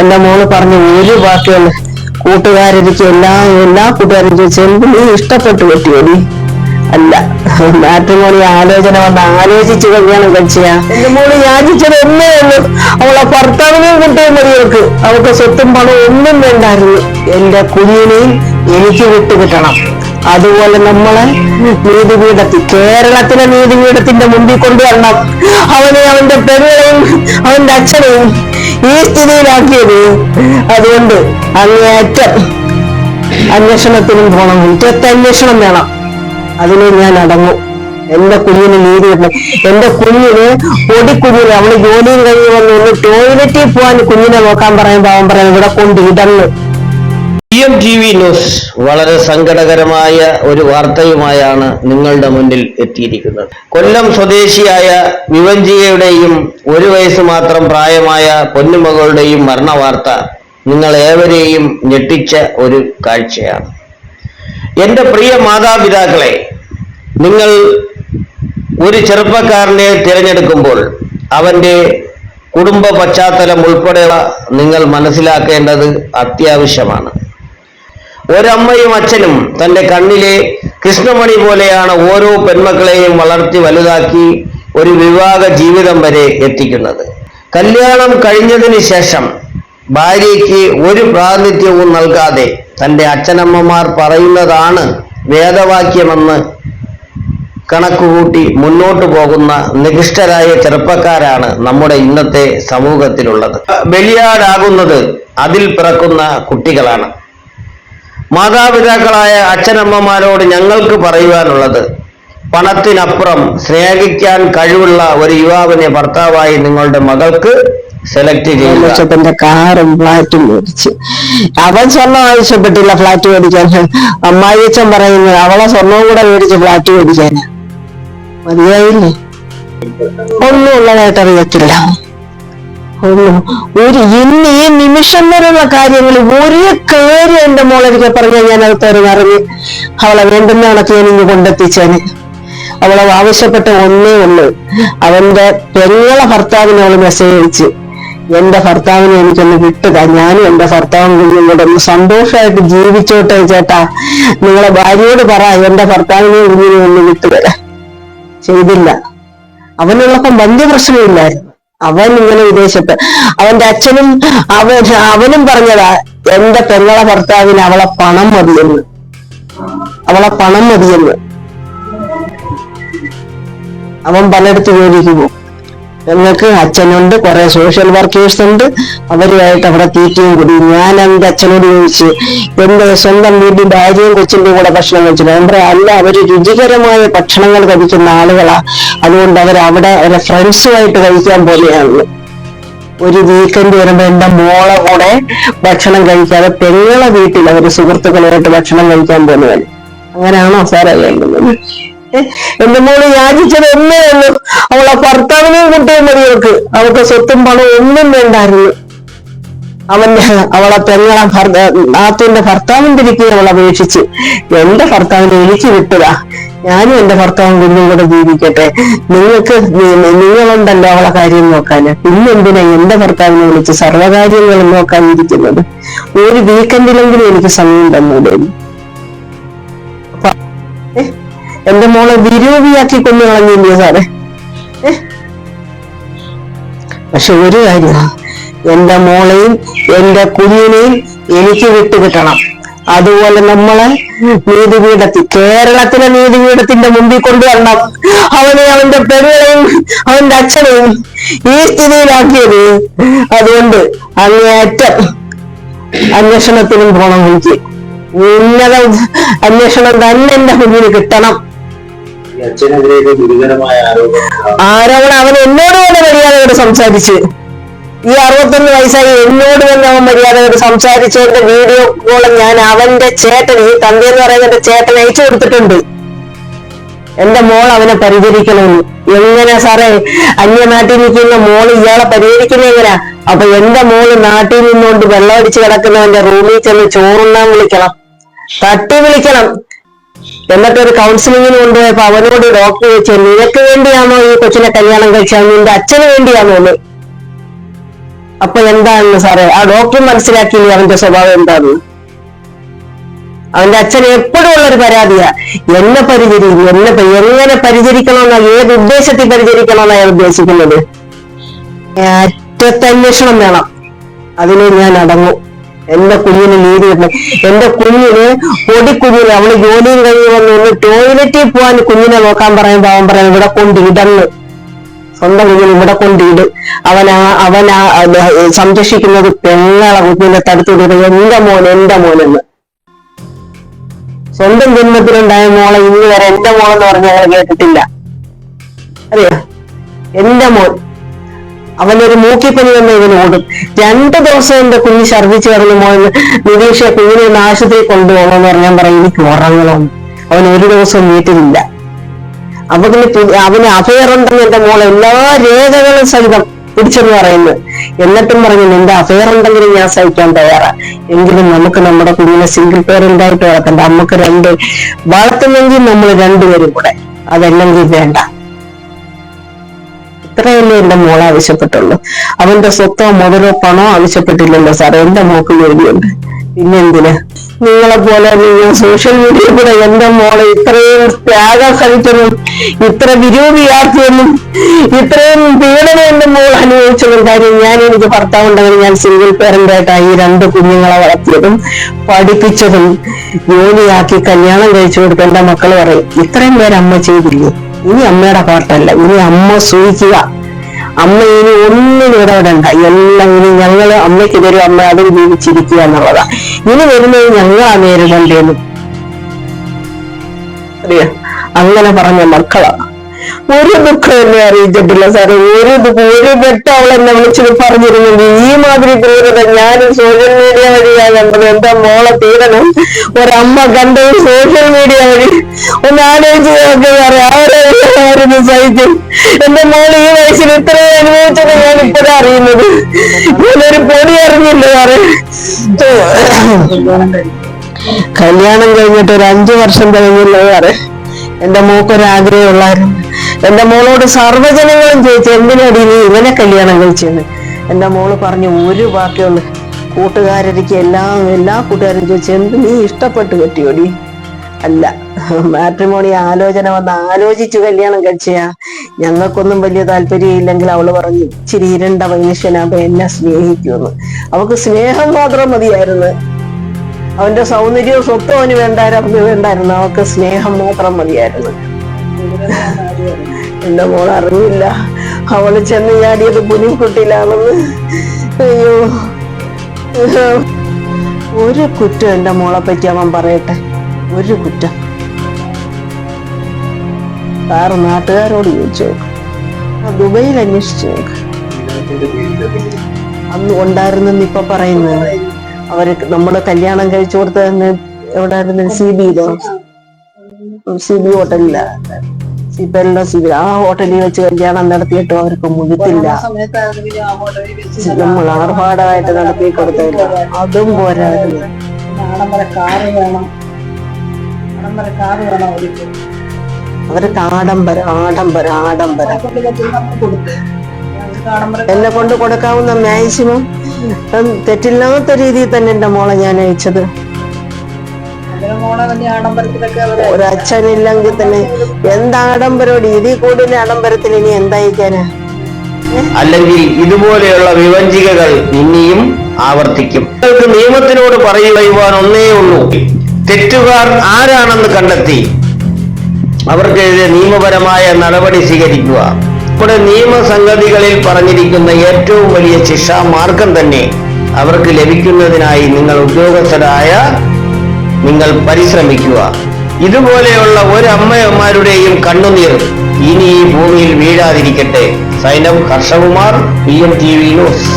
എന്റെ മോൾ പറഞ്ഞ ഒരു വാക്കുകൾ കൂട്ടുകാരെനിക്ക് എല്ലാ എല്ലാ കൂട്ടുകാരും ചോദിച്ചു നീ ഇഷ്ടപ്പെട്ടു പറ്റിയോടി അല്ല. മാട്രിമോണി ആലോചന വന്ന് ആലോചിച്ച് കല്യാണം കഴിച്ചാ എന്റെ മോൾ യാചിച്ചത് ഒന്നേ ഉള്ളൂ. അവളെ ഭർത്താവിനെയും കുട്ടിയും മതി അവൾക്ക്. സ്വത്തും പണവും ഒന്നും വേണ്ടായിരുന്നു. എന്റെ കുഞ്ഞിനെയും എനിക്ക് വിട്ടു കിട്ടണം. അതുപോലെ നമ്മളെ നീതിപീഠത്തിൽ കേരളത്തിലെ നീതിപീഠത്തിന്റെ മുമ്പിൽ കൊണ്ടുവരണം. അവനെ അവന്റെ പെരുകളെയും അവന്റെ അച്ഛനെയും ഈ സ്ഥിതിയിലാക്കിയത്. അതുകൊണ്ട് അങ്ങേറ്റം അന്വേഷണത്തിനും പോണം. മുറ്റത്തെ അന്വേഷണം വേണം. അതിന് ഞാൻ അടങ്ങും. എന്റെ കുഞ്ഞിന് നീതി കിട്ടണം എന്റെ കുഞ്ഞിന് പൊടിക്കുഞ്ഞിന് അവൾ ജോലിയും കഴിഞ്ഞ് വന്ന് ഒന്ന് ടോയ്ലറ്റിൽ പോവാൻ കുഞ്ഞിനെ നോക്കാൻ പറയുമ്പോ അവൻ പറയാം ഇവിടെ കൊണ്ട് ഇടന്ന്. P M T V news വളരെ സങ്കടകരമായ ഒരു വാർത്തയുമായാണ് നിങ്ങളുടെ മുന്നിൽ എത്തിയിരിക്കുന്നത്. കൊല്ലം സ്വദേശിയായ വിവഞ്ചികയുടെയും ഒരു വയസ്സ് മാത്രം പ്രായമായ പൊന്നുമകളുടെയും മരണവാർത്ത നിങ്ങൾ ഏവരെയും ഞെട്ടിച്ച ഒരു കാഴ്ചയാണ്. എന്റെ പ്രിയ മാതാപിതാക്കളെ നിങ്ങൾ ഒരു ചെറുപ്പക്കാരനെ തിരഞ്ഞെടുക്കുമ്പോൾ അവന്റെ കുടുംബ പശ്ചാത്തലം ഉൾപ്പെടെയുള്ള നിങ്ങൾ മനസ്സിലാക്കേണ്ടത് അത്യാവശ്യമാണ്. ഒരമ്മയും അച്ഛനും തന്റെ കണ്ണിലെ കൃഷ്ണമണി പോലെയാണ് ഓരോ പെൺമക്കളെയും വളർത്തി വലുതാക്കി ഒരു വിവാഹ ജീവിതം വരെ എത്തിക്കുന്നത്. കല്യാണം കഴിഞ്ഞതിന് ശേഷം ഭാര്യയ്ക്ക് ഒരു പ്രാതിനിധ്യവും നൽകാതെ തന്റെ അച്ഛനമ്മമാർ പറയുന്നതാണ് വേദവാക്യമെന്ന് കണക്കുകൂട്ടി മുന്നോട്ട് പോകുന്ന നികൃഷ്ടരായ ചെറുപ്പക്കാരാണ് നമ്മുടെ ഇന്നത്തെ സമൂഹത്തിലുള്ളത്. ബലിയാടാകുന്നത് അതിൽ പിറക്കുന്ന കുട്ടികളാണ്. മാതാപിതാക്കളായ അച്ഛനമ്മമാരോട് ഞങ്ങൾക്ക് പറയുവാനുള്ളത് പണത്തിനപ്പുറം സ്നേഹിക്കാൻ കഴിവുള്ള ഒരു യുവാവിനെ ഭർത്താവായി നിങ്ങളുടെ മകൾക്ക് സെലക്ട് ചെയ്യുക. കാറും ഫ്ലാറ്റും മേടിച്ച്. അവൻ സ്വർണം ആവശ്യപ്പെട്ടില്ല ഫ്ലാറ്റ് മേടിക്കാൻ. അമ്മായിച്ചൻ പറയുന്നത് അവളെ സ്വർണവും കൂടെ മേടിച്ച് ഫ്ലാറ്റ് മേടിക്കാനാ മതിയായില്ലേ? ഒന്നും ഉള്ളതായിട്ട് അറിയത്തില്ല. ഒന്നും ഒരു ഇന്ന് ഈ നിമിഷം വരെയുള്ള കാര്യങ്ങൾ ഒരു കാര്യം എന്റെ മോളെനിക്ക് പറഞ്ഞാൽ ഞാൻ അത് തെറിഞ്ഞറിഞ്ഞ് അവളെ വേണ്ടുന്ന കണക്ക് ഞാൻ ഇങ്ങ് കൊണ്ടെത്തിച്ചേന്. അവളെ ആവശ്യപ്പെട്ട ഒന്നേ ഉള്ളൂ. അവന്റെ പെങ്ങളെ ഭർത്താവിനെ അവൾ മെസ്സേജ് അയച്ച്. എന്റെ ഭർത്താവിനെ എനിക്കൊന്ന് വിട്ടുക ഞാനും എന്റെ ഭർത്താവും കുഞ്ഞും കൂടെ ഒന്ന് സന്തോഷമായിട്ട് ജീവിച്ചോട്ടെ ചേട്ടാ. നിങ്ങളെ ഭാര്യയോട് പറ എന്റെ ഭർത്താവിനെയും കുഞ്ഞിനെയും ഒന്ന് വിട്ടുതരാൻ ചെയ്തില്ല. അവനുള്ളപ്പം വലിയ പ്രശ്നമില്ലായിരുന്നു. അവൻ ഇങ്ങനെ വിദേശത്ത് അവന്റെ അച്ഛനും അവൻ അവനും പറഞ്ഞതാ എന്റെ പെങ്ങളെ ഭർത്താവിന് അവളെ പണം മതിയെന്ന് അവളെ പണം മതിയെന്ന് അവൻ പലയിടത്ത് ജോലിക്ക് പോകും ഞങ്ങൾക്ക് അച്ഛനുണ്ട് കുറെ സോഷ്യൽ വർക്കേഴ്സ് ഉണ്ട്. അവരുമായിട്ട് അവിടെ തീറ്റയും കൂടി. ഞാൻ എന്റെ അച്ഛനോട് ചോദിച്ചു എന്റെ സ്വന്തം വീട്ടിൽ ഭാര്യയും കൊച്ചിന്റെ കൂടെ ഭക്ഷണം കഴിച്ചിട്ടുണ്ട് എന്താ അല്ല അവർ രുചികരമായ ഭക്ഷണങ്ങൾ കഴിക്കുന്ന ആളുകളാ. അതുകൊണ്ട് അവർ അവിടെ അവരെ ഫ്രണ്ട്സുമായിട്ട് കഴിക്കാൻ പോലെയാണ്. ഒരു വീക്കെൻഡ് വരുമ്പോ എന്റെ മോളെ കൂടെ ഭക്ഷണം കഴിക്കാതെ പെങ്ങളെ വീട്ടിൽ അവർ സുഹൃത്തുക്കളുമായിട്ട് ഭക്ഷണം കഴിക്കാൻ പോലെയാണ്. അങ്ങനെയാണോ സാറേ വേണ്ടുന്നത്? എന്റെ മോൾ യാചിച്ചത് ഒന്നേ ഉള്ളൂ. അവളെ ഭർത്താവിനെയും കുട്ടിയും മതി അവൾക്ക്. അവൾക്ക് സ്വത്തും പണവും ഒന്നും വേണ്ടായിരുന്നു. അവന്റെ അവളെ പെങ്ങളെ നാത്തൂന്റെ ഭർത്താവിന്റെ ഇരിക്കുക അവൾ അപേക്ഷിച്ച് എന്റെ ഭർത്താവിനെ എനിക്ക് വിട്ടതാ. ഞാനും എന്റെ ഭർത്താവും കുഞ്ഞും കൂടെ ജീവിക്കട്ടെ. നിങ്ങൾക്ക് നിങ്ങളുണ്ടല്ലോ അവളെ കാര്യം നോക്കാന് പിന്നെന്തിനാ എന്റെ ഭർത്താവിനെ വിളിച്ച് സർവകാര്യങ്ങളും നോക്കാനിരിക്കുന്നത്? ഒരു വീക്കെൻഡിലെങ്കിലും എനിക്ക് സമയം തന്നൂടെ? എന്റെ മോളെ വിരൂപിയാക്കി കൊന്നു കളഞ്ഞില്ലേ സാറേ. പക്ഷെ ഒരു കാര്യ എന്റെ മോളെയും എന്റെ കുഞ്ഞിനെയും എനിക്ക് വിട്ടുകിട്ടണം അതുപോലെ നമ്മളെ നീതിപീഠത്തിൽ കേരളത്തിലെ നീതിപീഠത്തിന്റെ മുമ്പിൽ കൊണ്ടുവരണം. അവനെ അവന്റെ പെങ്ങളെയും അവന്റെ അച്ഛനെയും ഈ സ്ഥിതിയിലാക്കിയത്. അതുകൊണ്ട് അങ്ങേയറ്റം അന്വേഷണത്തിനും പോണം എനിക്ക്. ഉന്നത അന്വേഷണം തന്നെ എന്റെ കുഞ്ഞിന് കിട്ടണം. ആരോപണം അവൻ എന്നോട് തന്നെ മര്യാദയോട് സംസാരിച്ച്. ഈ അറുപത്തൊന്ന് വയസ്സായി എന്നോട് തന്നെ അവൻ മര്യാദയോട് സംസാരിച്ചതിന്റെ വീഡിയോ കോളും ഞാൻ അവന്റെ ചേട്ടൻ ഈ തന്തി എന്ന് പറയുന്ന ചേട്ടൻ അയച്ചു കൊടുത്തിട്ടുണ്ട്. എന്റെ മോൾ അവനെ പരിചരിക്കണമെന്ന് എങ്ങനെ സാറേ? അന്യനാട്ടിൽ നിൽക്കുന്ന മോൾ ഇയാളെ പരിഹരിക്കുന്ന എങ്ങനെയാ? അപ്പൊ എന്റെ മോൾ നാട്ടിൽ നിന്നുകൊണ്ട് വെള്ളമടിച്ച് കിടക്കുന്നവന്റെ റൂമിൽ ചെന്ന് ചോറുണ്ണാൻ വിളിക്കണം. തട്ടി വിളിക്കണം. എന്നിട്ട് ഒരു കൗൺസിലിങ്ങിന് കൊണ്ടുപോയപ്പോ അവനോട് ഡോക്ടർ ചോദിച്ചു നിനക്ക് വേണ്ടിയാണോ ഈ കൊച്ചിനെ കല്യാണം കഴിച്ചത്? നിന്റെ അച്ഛന് വേണ്ടിയാണോ എന്ന്? അപ്പൊ എന്താണെന്ന് സാറേ ആ ഡോക്ടർ മനസ്സിലാക്കിയില്ലേ അവന്റെ സ്വഭാവം എന്താണെന്ന്? അവന്റെ അച്ഛൻ എപ്പോഴും ഉള്ളൊരു പരാതിയാ എന്നെ പരിചരിക്കും എന്നെ എങ്ങനെ പരിചരിക്കണമെന്നാ ഏത് ഉദ്ദേശത്തിൽ പരിചരിക്കണമെന്നാ ഞാൻ ഉദ്ദേശിക്കുന്നത്? അറ്റത്തന്വേഷണം വേണം. അതിന് ഞാൻ അടങ്ങും. എന്റെ കുഞ്ഞിന് നീതി കിട്ടണം. എന്റെ കുഞ്ഞിന് പൊടിക്കുഞ്ഞിന് അവൾ ജോലിയും കഴിഞ്ഞ് വന്ന് ഒന്ന് ടോയ്ലറ്റിൽ പോവാൻ കുഞ്ഞിനെ നോക്കാൻ പറയാൻ പാവം പറയാൻ ഇവിടെ കൊണ്ടിടന്ന് സ്വന്തം കുഞ്ഞിന് ഇവിടെ കൊണ്ടിട് അവനാ അവനാ അത് സംരക്ഷിക്കുന്നത് പെങ്ങളെ കുഞ്ഞിനെ തടുത്തുകൊണ്ട് എന്റെ മോൻ എന്റെ മോനെന്ന്. സ്വന്തം ജന്മത്തിലുണ്ടായ മോളെ ഇന്ന് വരെ എന്റെ മോളെന്ന് പറഞ്ഞ കേട്ടിട്ടില്ല. അറിയാ? എന്റെ മോൻ. അവനൊരു മൂക്കിപ്പനി വന്ന് ഇവന് ഓടും. രണ്ടു ദിവസം എന്റെ കുഞ്ഞ് ഛർദിച്ചു കിടന്നു മോന്ന് നിരീക്ഷ കുഞ്ഞിനെ ഒന്ന് കൊണ്ടുപോകണം കൊണ്ടുപോകണമെന്ന് പറഞ്ഞാൽ പറയും എനിക്ക് ഉറങ്ങണം. അവൻ ഒരു ദിവസം വീട്ടിലില്ല. അവന് അവന് അഫയറുണ്ടെന്ന് എന്റെ മോളെ എല്ലാ രേഖകളും സഹിതം പിടിച്ചെന്ന് പറയുന്നു. എന്നിട്ടും പറഞ്ഞു നിന്റെ അഫയർ ഉണ്ടെങ്കിലും ഞാൻ സഹിക്കാൻ തയ്യാറാ. എങ്കിലും നമുക്ക് നമ്മുടെ കുഞ്ഞിനെ സിംഗിൾ പേരന്റ് ആയിട്ട് വളർത്തണ്ട. നമുക്ക് രണ്ട് വളർത്തുന്നെങ്കിൽ നമ്മൾ രണ്ടുപേരും കൂടെ. അതല്ലെങ്കിൽ വേണ്ട. ഇത്രയല്ലേ എന്റെ മോൾ ആവശ്യപ്പെട്ടുള്ളൂ? അവന്റെ സ്വത്തോ മുതലോ പണോ ആവശ്യപ്പെട്ടില്ലല്ലോ സാർ എന്റെ മോക്ക് ജോലിയുണ്ട് പിന്നെ എന്തിനാ? നിങ്ങളെ പോലെ നിങ്ങൾ സോഷ്യൽ മീഡിയയിൽ കൂടെ എന്റെ മോളെ ഇത്രയും ത്യാഗം സഹിച്ചെന്നും ഇത്ര വിരൂപിയാക്കിയെന്നും ഇത്രയും പീഡനം എന്റെ മോൾ അനുഭവിച്ചതും കാര്യം ഞാൻ എനിക്ക് ഭർത്താവുണ്ടെങ്കിൽ ഞാൻ സിംഗിൾ പേരന്റ് ആയിട്ടാണ് ഈ രണ്ട് കുഞ്ഞുങ്ങളെ വളർത്തിയതും പഠിപ്പിച്ചതും ജോലിയാക്കി കല്യാണം കഴിച്ചു എന്റെ മക്കൾ പറയും ഇത്രയും പേര് അമ്മ ചെയ്തില്ലേ? ഇനി അമ്മയുടെ പാട്ടല്ല. ഇനി അമ്മ സൂചിക്കുക. അമ്മ ഇനി ഒന്നും ഇടപെടണ്ട എല്ലാം ഇനി ഞങ്ങൾ അമ്മയ്ക്ക് തരും. അമ്മ അതിൽ ജീവിച്ചിരിക്കുക എന്നുള്ളതാ. ഇനി വരുന്നത് ഞങ്ങളാ നേരിടേണ്ടതെന്ന് അറിയാ? അങ്ങനെ പറഞ്ഞ മക്കളാ. ഒരു ദുഃഖം എന്നെ അറിയിച്ചിട്ടില്ല സാറേ. ഒരു ഒരു വെട്ടം അവൾ എന്നെ വിളിച്ചിട്ട് പറഞ്ഞിരുന്നെങ്കിൽ ഈ മാതിരി ക്രൂരത ഞാൻ സോഷ്യൽ മീഡിയ വഴിയാ കണ്ടത്. എന്റെ മോളെ തീരണം ഒരമ്മ കണ്ടത് സോഷ്യൽ മീഡിയ വഴി. ഒന്ന് ആലോചിച്ച് ആരായിരുന്നു സഹിക്കും എന്റെ മോൾ ഈ വയസ്സിൽ ഇത്രയും അനുഭവിച്ചത് ഞാൻ ഇപ്പോഴാ അറിയുന്നത്. ഞാനൊരു പൊടി അറിഞ്ഞില്ല സാറേ? കല്യാണം കഴിഞ്ഞിട്ട് ഒരു അഞ്ചു വർഷം കഴിഞ്ഞില്ല സാറേ? എന്റെ മോക്കൊരു ആഗ്രഹമുള്ളായിരുന്നു എന്റെ മോളോട് സർവജനങ്ങളും ചോദിച്ചു എന്തിനാടി നീ ഇവനെ കല്യാണം കഴിച്ചെന്ന്? എന്റെ മോൾ പറഞ്ഞു ഒരു വാക്കുള്ളു കൂട്ടുകാരടിക്ക് എല്ലാ എല്ലാ കൂട്ടുകാരും ചോദിച്ചു എന്ത് നീ ഇഷ്ടപ്പെട്ട് കെട്ടിയോടി അല്ല മാട്രിമോണി ആലോചന വന്ന് ആലോചിച്ചു കല്യാണം കഴിച്ചയാ. ഞങ്ങൾക്കൊന്നും വലിയ താല്പര്യം ഇല്ലെങ്കിൽ അവൾ പറഞ്ഞു ഇച്ചിരി ഇരണ്ട മനുഷ്യനാകുമ്പോ എന്നെ സ്നേഹിക്കുമെന്ന്. അവക്ക് സ്നേഹം മാത്രം മതിയായിരുന്നു. അവന്റെ സൗന്ദര്യവും സ്വത്തും അവന് വേണ്ടായിരുന്നു വേണ്ടായിരുന്നു. അവക്ക് സ്നേഹം മാത്രം മതിയായിരുന്നു. എന്റെ മോൾ അറിഞ്ഞില്ല. അവൾ ചെന്ന് ചാടിയത് പുലിക്കുട്ടിലാണെന്ന് അയ്യോ. ഒരു കുറ്റം എന്റെ മോളെ പറ്റി അവൻ പറയട്ടെ. ഒരു കുറ്റം. സാറ് നാട്ടുകാരോട് ചോദിച്ചു നോക്ക്. ദുബൈയിൽ അന്വേഷിച്ചു നോക്ക്. അന്ന് ഉണ്ടായിരുന്നെന്ന് ഇപ്പൊ പറയുന്നത്. അവർ നമ്മൾ കല്യാണം കഴിച്ചു കൊടുത്തതെന്ന് എവിടായിരുന്നു സി ബിയിലോ സി ബി ഹോട്ടലില്ല. സി പെരിലോ സി ബി ആ ഹോട്ടലിൽ വെച്ച് കല്യാണം നടത്തിയിട്ടും അവർക്ക് മുഴുത്തില്ല. നമ്മൾ ആർഭാടമായിട്ട് നടത്തി കൊടുത്തില്ല. അതും കാറ് വേണം ആഡംബര ആഡംബരം ആഡംബര. എന്നെ കൊണ്ട് കൊടുക്കാവുന്ന മാക്സിമം തെറ്റില്ലാത്ത രീതിയിൽ തന്നെ എന്റെ മോളെ ഞാൻ അയച്ചത്. ഒരച്ഛനില്ലെങ്കിൽ തന്നെ എന്ത് ആഡംബരോട് ഇതിൽ കൂടുതൽ ആഡംബരത്തിൽ ഇനി എന്തായിക്കാനാ അല്ലെങ്കിൽ ഇതുപോലെയുള്ള വിവഞ്ചികകൾ ഇനിയും ആവർത്തിക്കും. നിങ്ങൾക്ക് നിയമത്തിനോട് പറയുവാൻ ഒന്നേ ഉള്ളൂ. തെറ്റുകാർ ആരാണെന്ന് കണ്ടെത്തി. അവർക്കെതിരെ നിയമപരമായ നടപടി സ്വീകരിക്കുക. നമ്മുടെ നിയമസംഗതികളിൽ പറഞ്ഞിരിക്കുന്ന ഏറ്റവും വലിയ ശിക്ഷാ മാർഗം തന്നെ അവർക്ക് ലഭിക്കുന്നതിനായി നിങ്ങൾ ഉദ്യോഗസ്ഥരായ നിങ്ങൾ പരിശ്രമിക്കുക. ഇതുപോലെയുള്ള ഒരു അമ്മയന്മാരുടെയും കണ്ണുനീർ ഇനി ഈ ഭൂമിയിൽ വീഴാതിരിക്കട്ടെ. Sainam Harshakumar P M T V news